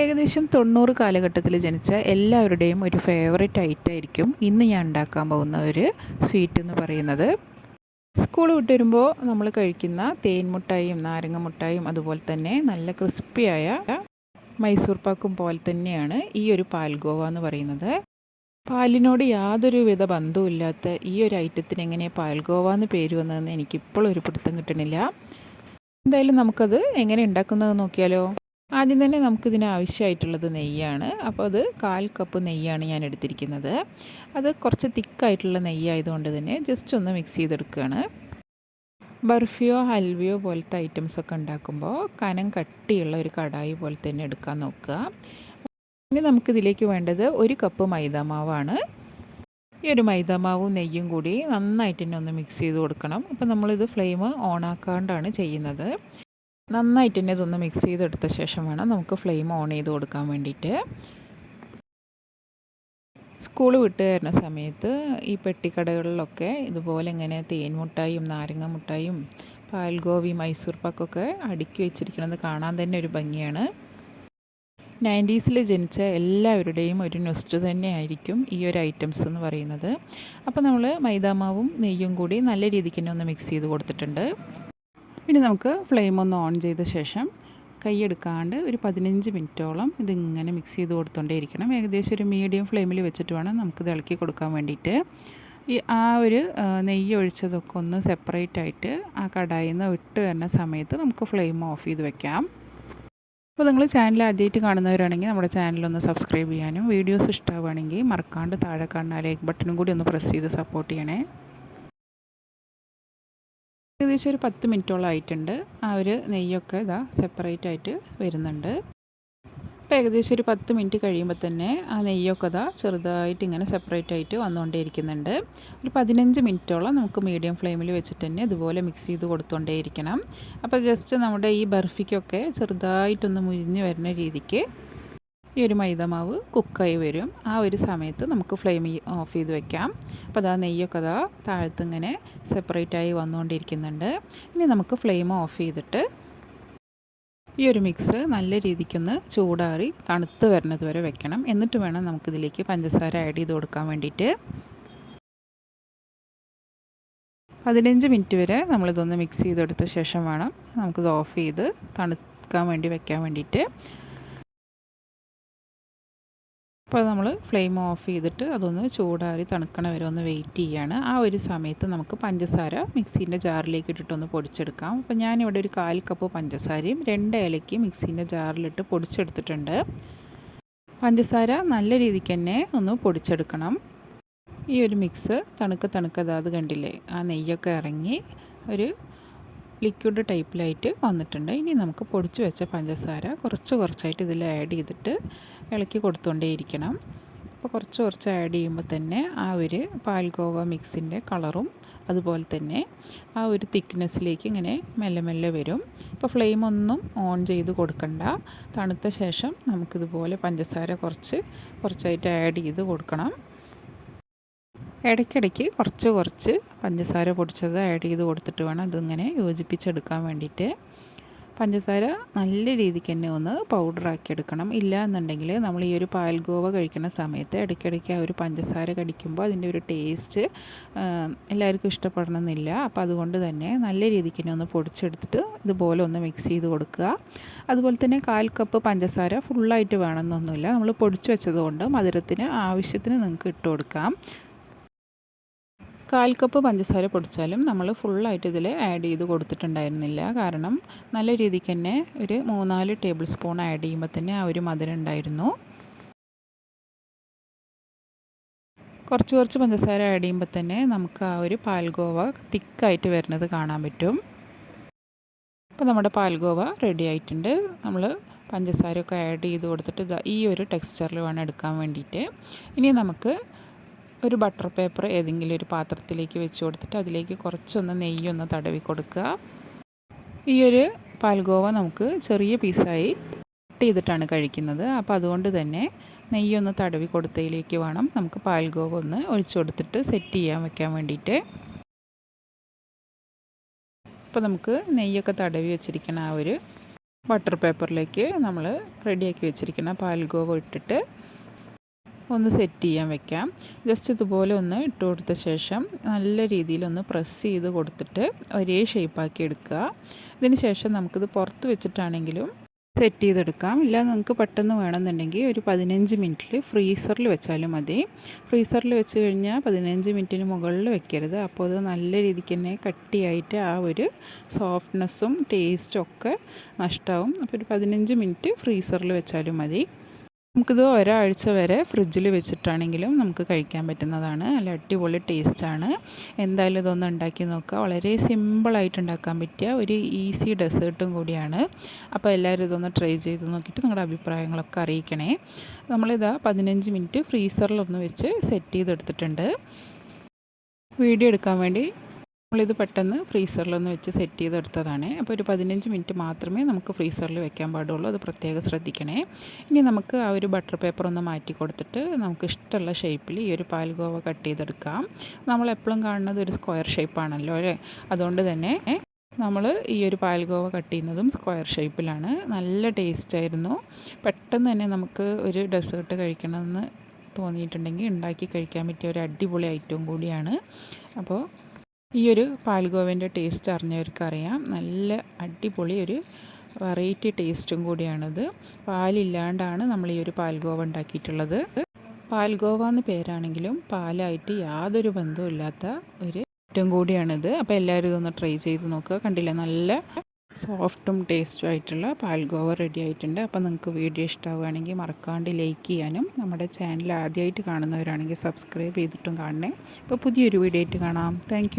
ഏകദേശം തൊണ്ണൂറ് കാലഘട്ടത്തിൽ ജനിച്ച എല്ലാവരുടെയും ഒരു ഫേവറേറ്റ് ഐറ്റം ആയിരിക്കും ഇന്ന് ഞാൻ ഉണ്ടാക്കാൻ പോകുന്ന ഒരു സ്വീറ്റ് എന്ന് പറയുന്നത്. സ്കൂൾ വിട്ട് വരുമ്പോൾ നമ്മൾ കഴിക്കുന്ന തേൻ മുട്ടായും നാരങ്ങ മുട്ടായും അതുപോലെ തന്നെ നല്ല ക്രിസ്പിയായ മൈസൂർ പാക്കും പോലെ തന്നെയാണ് ഈ ഒരു പാൽഗോവ എന്ന് പറയുന്നത്. പാലിനോട് യാതൊരു വിധ ബന്ധവുമില്ലാത്ത ഈ ഒരു ഐറ്റത്തിന് എങ്ങനെ പാൽഗോവ എന്ന് പേര് വന്നതെന്ന് എനിക്കിപ്പോൾ ഒരു പിടുത്തം കിട്ടണില്ല. എന്തായാലും നമുക്കത് എങ്ങനെ ഉണ്ടാക്കുന്നത് നോക്കിയാലോ? ആദ്യം തന്നെ നമുക്കിതിന് ആവശ്യമായിട്ടുള്ളത് നെയ്യാണ്. അപ്പോൾ അത് കാൽ കപ്പ് നെയ്യാണ് ഞാൻ എടുത്തിരിക്കുന്നത്. അത് കുറച്ച് തിക്കായിട്ടുള്ള നെയ്യായതുകൊണ്ട് തന്നെ ജസ്റ്റ് ഒന്ന് മിക്സ് ചെയ്തെടുക്കുകയാണ്. ബർഫിയോ ഹൽവയോ പോലത്തെ ഐറ്റംസൊക്കെ ഉണ്ടാക്കുമ്പോൾ കനം കട്ടിയുള്ള ഒരു കടായി പോലെ തന്നെ എടുക്കാൻ നോക്കുക. ഇനി നമുക്കിതിലേക്ക് വേണ്ടത് ഒരു കപ്പ് മൈദാമാവാണ്. ഈ ഒരു മൈദാമാവും നെയ്യും കൂടി നന്നായിട്ട് തന്നെ ഒന്ന് മിക്സ് ചെയ്ത് കൊടുക്കണം. അപ്പോൾ നമ്മളിത് ഫ്ലെയിം ഓൺ ആക്കാണ്ടാണ് ചെയ്യുന്നത്. നന്നായിട്ട് തന്നെ ഇതൊന്ന് മിക്സ് ചെയ്തെടുത്ത ശേഷം വേണം നമുക്ക് ഫ്ലെയിം ഓൺ ചെയ്ത് കൊടുക്കാൻ വേണ്ടിയിട്ട്. സ്കൂൾ വിട്ട് വരുന്ന സമയത്ത് ഈ പെട്ടിക്കടകളിലൊക്കെ ഇതുപോലെ ഇങ്ങനെ തേൻ മുട്ടായും നാരങ്ങ മുട്ടായും പാൽഗോവി മൈസൂർ പാക്കൊക്കെ അടുക്കി വെച്ചിരിക്കുന്നത് കാണാൻ തന്നെ ഒരു ഭംഗിയാണ്. നയന്റീസിൽ ജനിച്ച എല്ലാവരുടെയും ഒരു നെസ്റ്റ് തന്നെയായിരിക്കും ഈ ഒരു ഐറ്റംസ് എന്ന് പറയുന്നത്. അപ്പോൾ നമ്മൾ മൈദാമാവും നെയ്യും കൂടി നല്ല രീതിക്ക് തന്നെ ഒന്ന് മിക്സ് ചെയ്ത് കൊടുത്തിട്ടുണ്ട്. ഇനി നമുക്ക് ഫ്ലെയിം ഒന്ന് ഓൺ ചെയ്ത ശേഷം കൈയെടുക്കാണ്ട് ഒരു പതിനഞ്ച് മിനിറ്റോളം ഇതിങ്ങനെ മിക്സ് ചെയ്ത് കൊടുത്തോണ്ടേ ഇരിക്കണം ഏകദേശം ഒരു മീഡിയം ഫ്ലെയിമിൽ വെച്ചിട്ട് വേണം നമുക്കിത് ഇളക്കി കൊടുക്കാൻ വേണ്ടിയിട്ട്. ഈ ആ ഒരു നെയ്യ് ഒഴിച്ചതൊക്കെ ഒന്ന് സെപ്പറേറ്റ് ആയിട്ട് ആ കടായിൽ നിന്ന് ഇട്ട് വരുന്ന സമയത്ത് നമുക്ക് ഫ്ലെയിം ഓഫ് ചെയ്ത് വെക്കാം. അപ്പോൾ നിങ്ങൾ ചാനൽ ആദ്യമായിട്ട് കാണുന്നവരാണെങ്കിൽ നമ്മുടെ ചാനലൊന്ന് സബ്സ്ക്രൈബ് ചെയ്യാനും വീഡിയോസ് ഇഷ്ടമാവുകയാണെങ്കിൽ മറക്കാണ്ട് താഴെ കാണുന്ന ലൈക്ക് ബട്ടണും കൂടി ഒന്ന് പ്രസ് ചെയ്ത് സപ്പോർട്ട് ചെയ്യണേ. ഏകദേശം ഒരു പത്ത് മിനിറ്റോളം ആയിട്ടുണ്ട്. ആ ഒരു നെയ്യൊക്കെ ഇതാ സെപ്പറേറ്റ് ആയിട്ട് വരുന്നുണ്ട്. അപ്പോൾ ഏകദേശം ഒരു പത്ത് മിനിറ്റ് കഴിയുമ്പോൾ തന്നെ ആ നെയ്യൊക്കെ ഇതാ ചെറുതായിട്ട് ഇങ്ങനെ സെപ്പറേറ്റ് ആയിട്ട് വന്നുകൊണ്ടേയിരിക്കുന്നുണ്ട് ഒരു പതിനഞ്ച് മിനിറ്റോളം നമുക്ക് മീഡിയം ഫ്ലെയിമിൽ വെച്ചിട്ട് തന്നെ ഇതുപോലെ മിക്സ് ചെയ്ത് കൊടുത്തുകൊണ്ടേയിരിക്കണം അപ്പോൾ ജസ്റ്റ് നമ്മുടെ ഈ ബർഫിക്കൊക്കെ ചെറുതായിട്ടൊന്ന് മുരിഞ്ഞ് വരുന്ന രീതിക്ക് ഈ ഒരു മൈദമാവ് കുക്കായി വരും. ആ ഒരു സമയത്ത് നമുക്ക് ഫ്ലെയിം ഓഫ് ചെയ്ത് വെക്കാം. അപ്പോൾ അതാ നെയ്യൊക്കെ അതാ സെപ്പറേറ്റ് ആയി വന്നുകൊണ്ടിരിക്കുന്നുണ്ട്. ഇനി നമുക്ക് ഫ്ലെയിം ഓഫ് ചെയ്തിട്ട് ഈ ഒരു മിക്സ് നല്ല രീതിക്കൊന്ന് ചൂടാറി തണുത്ത് വരുന്നത് വരെ വെക്കണം. എന്നിട്ട് വേണം നമുക്കിതിലേക്ക് പഞ്ചസാര ആഡ് ചെയ്ത് കൊടുക്കാൻ വേണ്ടിയിട്ട്. പതിനഞ്ച് മിനിറ്റ് വരെ നമ്മളിതൊന്ന് മിക്സ് ചെയ്തെടുത്ത ശേഷം വേണം നമുക്കിത് ഓഫ് ചെയ്ത് തണുക്കാൻ വേണ്ടി വെക്കാൻ വേണ്ടിയിട്ട്. അപ്പോൾ നമ്മൾ ഫ്ലെയിം ഓഫ് ചെയ്തിട്ട് അതൊന്ന് ചൂടാറി തണുക്കണ വരെ ഒന്ന് വെയിറ്റ് ചെയ്യുകയാണ് ആ ഒരു സമയത്ത് നമുക്ക് പഞ്ചസാര മിക്സീന്റെ ജാറിലേക്ക് ഇട്ടിട്ടൊന്ന് പൊടിച്ചെടുക്കാം. അപ്പോൾ ഞാനിവിടെ ഒരു കാൽ കപ്പ് പഞ്ചസാരയും രണ്ട് ഇലയ്ക്ക് മിക്സീന്റെ ജാറിലിട്ട് പൊടിച്ചെടുത്തിട്ടുണ്ട്. പഞ്ചസാര നല്ല രീതിക്ക് തന്നെ ഒന്ന് പൊടിച്ചെടുക്കണം. ഈ ഒരു മിക്സ് തണുക്ക തണുക്കത് അത് കണ്ടില്ലേ? ആ നെയ്യൊക്കെ ഇറങ്ങി ഒരു ലിക്വിഡ് ടൈപ്പിലായിട്ട് വന്നിട്ടുണ്ട്. ഇനി നമുക്ക് പൊടിച്ച് വെച്ച പഞ്ചസാര കുറച്ച് കുറച്ചായിട്ട് ഇതിൽ ആഡ് ചെയ്തിട്ട് ഇളക്കി കൊടുത്തുകൊണ്ടേയിരിക്കണം അപ്പോൾ കുറച്ച് കുറച്ച് ആഡ് ചെയ്യുമ്പോൾ തന്നെ ആ ഒരു പാൽഗോവ മിക്സിന്റെ കളറും അതുപോലെ തന്നെ ആ ഒരു തിക്നെസ്സിലേക്ക് ഇങ്ങനെ മെല്ലെ മെല്ലെ വരും. ഇപ്പോൾ ഫ്ലെയിം ഒന്നും ഓൺ ചെയ്ത് കൊടുക്കണ്ട. തണുത്ത ശേഷം നമുക്കിതുപോലെ പഞ്ചസാര കുറച്ച് കുറച്ചായിട്ട് ആഡ് ചെയ്ത് കൊടുക്കണം. ഇടയ്ക്കിടയ്ക്ക് കുറച്ച് കുറച്ച് പഞ്ചസാര പൊടിച്ചത് ആഡ് ചെയ്ത് കൊടുത്തിട്ട് വേണം ഇതിങ്ങനെ യോജിപ്പിച്ചെടുക്കാൻ വേണ്ടിയിട്ട്. പഞ്ചസാര നല്ല രീതിക്ക് തന്നെ ഒന്ന് പൗഡറാക്കി എടുക്കണം. ഇല്ല എന്നുണ്ടെങ്കിൽ നമ്മൾ ഈ ഒരു പാൽഗോവ കഴിക്കുന്ന സമയത്ത് ഇടയ്ക്കിടയ്ക്ക് ആ ഒരു പഞ്ചസാര കടിക്കുമ്പോൾ അതിന്റെ ഒരു ടേസ്റ്റ് എല്ലാവർക്കും ഇഷ്ടപ്പെടണമെന്നില്ല. അപ്പോൾ അതുകൊണ്ട് തന്നെ നല്ല രീതിക്ക് തന്നെ ഒന്ന് പൊടിച്ചെടുത്തിട്ട് ഇതുപോലെ ഒന്ന് മിക്സ് ചെയ്ത് കൊടുക്കുക. അതുപോലെ തന്നെ കാൽ കപ്പ് പഞ്ചസാര ഫുള്ളായിട്ട് വേണമെന്നൊന്നുമില്ല. നമ്മൾ പൊടിച്ച് വെച്ചതുകൊണ്ട് മധുരത്തിന് ആവശ്യത്തിന് നിങ്ങൾക്ക് ഇട്ട് കൊടുക്കാം. കാൽ കപ്പ് പഞ്ചസാര പൊടിച്ചാലും നമ്മൾ ഫുള്ളായിട്ട് ഇതിൽ ആഡ് ചെയ്ത് കൊടുത്തിട്ടുണ്ടായിരുന്നില്ല. കാരണം നല്ല രീതിക്ക് തന്നെ ഒരു മൂന്നാൽ ടേബിൾ സ്പൂൺ ആഡ് ചെയ്യുമ്പോൾ തന്നെ ആ ഒരു മധുരം ഉണ്ടായിരുന്നു. കുറച്ച് കുറച്ച് പഞ്ചസാര ആഡ് ചെയ്യുമ്പോൾ തന്നെ നമുക്ക് ആ ഒരു പാൽഗോവ തിക്കായിട്ട് വരുന്നത് കാണാൻ പറ്റും. അപ്പോൾ നമ്മുടെ പാൽഗോവ റെഡി ആയിട്ടുണ്ട്. നമ്മൾ പഞ്ചസാരയൊക്കെ ആഡ് ചെയ്ത് കൊടുത്തിട്ട് ഈ ഒരു ടെക്സ്ചറിൽ വേണം എടുക്കാൻ വേണ്ടിയിട്ട്. ഇനി നമുക്ക് ഒരു ബട്ടർ പേപ്പർ ഏതെങ്കിലും ഒരു പാത്രത്തിലേക്ക് വെച്ച് കൊടുത്തിട്ട് അതിലേക്ക് കുറച്ചൊന്ന് നെയ്യൊന്ന് തടവി കൊടുക്കുക. ഈ ഒരു പാൽഗോവ നമുക്ക് ചെറിയ പീസായി കട്ട് ചെയ്തിട്ടാണ് കഴിക്കുന്നത്. അപ്പോൾ അതുകൊണ്ട് തന്നെ നെയ്യൊന്ന് തടവി കൊടുത്തതിലേക്ക് വേണം നമുക്ക് പാൽഗോവ ഒന്ന് ഒഴിച്ചു കൊടുത്തിട്ട് സെറ്റ് ചെയ്യാൻ വെക്കാൻ വേണ്ടിയിട്ട്. അപ്പോൾ നമുക്ക് നെയ്യൊക്കെ തടവി വെച്ചിരിക്കുന്ന ആ ഒരു ബട്ടർ പേപ്പറിലേക്ക് നമ്മൾ റെഡിയാക്കി വെച്ചിരിക്കുന്ന പാൽഗോവ ഇട്ടിട്ട് ഒന്ന് സെറ്റ് ചെയ്യാൻ വെക്കാം. ജസ്റ്റ് ഇതുപോലെ ഒന്ന് ഇട്ട് കൊടുത്ത ശേഷം നല്ല രീതിയിൽ ഒന്ന് പ്രസ് ചെയ്ത് കൊടുത്തിട്ട് ഒരേ ഷേപ്പാക്കി എടുക്കുക. ഇതിന് ശേഷം നമുക്കിത് പുറത്ത് വെച്ചിട്ടാണെങ്കിലും സെറ്റ് ചെയ്തെടുക്കാം. ഇല്ല നിങ്ങൾക്ക് പെട്ടെന്ന് വേണമെന്നുണ്ടെങ്കിൽ ഒരു പതിനഞ്ച് മിനിറ്റിൽ ഫ്രീസറിൽ വെച്ചാലും മതി. ഫ്രീസറിൽ വെച്ച് കഴിഞ്ഞാൽ പതിനഞ്ച് മിനിറ്റിന് മുകളിൽ വെക്കരുത്. അപ്പോൾ അത് നല്ല രീതിക്ക് തന്നെ കട്ടിയായിട്ട് ആ ഒരു സോഫ്റ്റ്നെസ്സും ടേസ്റ്റും ഒക്കെ നഷ്ടമാവും അപ്പോൾ ഒരു പതിനഞ്ച് മിനിറ്റ് ഫ്രീസറിൽ വെച്ചാലും മതി. നമുക്കിത് ഒരാഴ്ച വരെ ഫ്രിഡ്ജിൽ വെച്ചിട്ടാണെങ്കിലും നമുക്ക് കഴിക്കാൻ പറ്റുന്നതാണ്. നല്ല അടിപൊളി ടേസ്റ്റാണ് എന്തായാലും ഇതൊന്ന് ഉണ്ടാക്കി നോക്കുക. വളരെ സിമ്പിളായിട്ട് ഉണ്ടാക്കാൻ പറ്റിയ ഒരു ഈസി ഡെസേർട്ടും കൂടിയാണ്. അപ്പോൾ എല്ലാവരും ഇതൊന്ന് ട്രൈ ചെയ്ത് നോക്കിയിട്ട് നിങ്ങളുടെ അഭിപ്രായങ്ങളൊക്കെ അറിയിക്കണേ. നമ്മളിതാ പതിനഞ്ച് മിനിറ്റ് ഫ്രീസറിലൊന്ന് വെച്ച് സെറ്റ് ചെയ്തെടുത്തിട്ടുണ്ട്. വീഡിയോ എടുക്കാൻ വേണ്ടി നമ്മളിത് പെട്ടെന്ന് ഫ്രീസറിലൊന്ന് വെച്ച് സെറ്റ് ചെയ്തെടുത്തതാണ്. അപ്പോൾ ഒരു പതിനഞ്ച് മിനിറ്റ് മാത്രമേ നമുക്ക് ഫ്രീസറിൽ വെക്കാൻ പാടുള്ളൂ. അത് പ്രത്യേകം ശ്രദ്ധിക്കണേ. ഇനി നമുക്ക് ആ ഒരു ബട്ടർ പേപ്പർ ഒന്ന് മാറ്റി കൊടുത്തിട്ട് നമുക്ക് ഇഷ്ടമുള്ള ഷേപ്പിൽ ഈ ഒരു പാൽഗോവ കട്ട് ചെയ്തെടുക്കാം. നമ്മൾ എപ്പോഴും കാണുന്നത് ഒരു സ്ക്വയർ ഷേപ്പാണല്ലോ അല്ലേ? അതുകൊണ്ട് തന്നെ നമ്മൾ ഈ ഒരു പാൽഗോവ കട്ട് ചെയ്യുന്നതും സ്ക്വയർ ഷേപ്പിലാണ് നല്ല ടേസ്റ്റ് ആയിരുന്നു. പെട്ടെന്ന് തന്നെ നമുക്ക് ഒരു ഡെസേർട്ട് കഴിക്കണമെന്ന് തോന്നിയിട്ടുണ്ടെങ്കിൽ ഉണ്ടാക്കി കഴിക്കാൻ പറ്റിയ ഒരു അടിപൊളി ഐറ്റവും കൂടിയാണ്. അപ്പോൾ ഈ ഒരു പാൽഗോവന്റെ ടേസ്റ്റ് അറിഞ്ഞവർക്കറിയാം. നല്ല അടിപൊളി ഒരു വെറൈറ്റി ടേസ്റ്റും കൂടിയാണിത്. പാലില്ലാണ്ടാണ് നമ്മൾ ഈ ഒരു പാൽഗോവ ഉണ്ടാക്കിയിട്ടുള്ളത്. പാൽഗോവ എന്ന് പേരാണെങ്കിലും പാലായിട്ട് യാതൊരു ബന്ധവും ഇല്ലാത്ത ഒരു ഐറ്റം കൂടിയാണിത്. അപ്പോൾ എല്ലാവരും ഇതൊന്ന് ട്രൈ ചെയ്ത് നോക്കുക. കണ്ടില്ല? നല്ല സോഫ്റ്റും ടേസ്റ്റും ആയിട്ടുള്ള പാൽഗോവ റെഡി ആയിട്ടുണ്ട് അപ്പോൾ നിങ്ങൾക്ക് വീഡിയോ ഇഷ്ടമാവുകയാണെങ്കിൽ മറക്കാണ്ട് ലൈക്ക് ചെയ്യാനും നമ്മുടെ ചാനൽ ആദ്യമായിട്ട് കാണുന്നവരാണെങ്കിൽ സബ്സ്ക്രൈബ് ചെയ്തിട്ടും കാണണേ. അപ്പോൾ പുതിയൊരു വീഡിയോ ആയിട്ട് കാണാം. താങ്ക്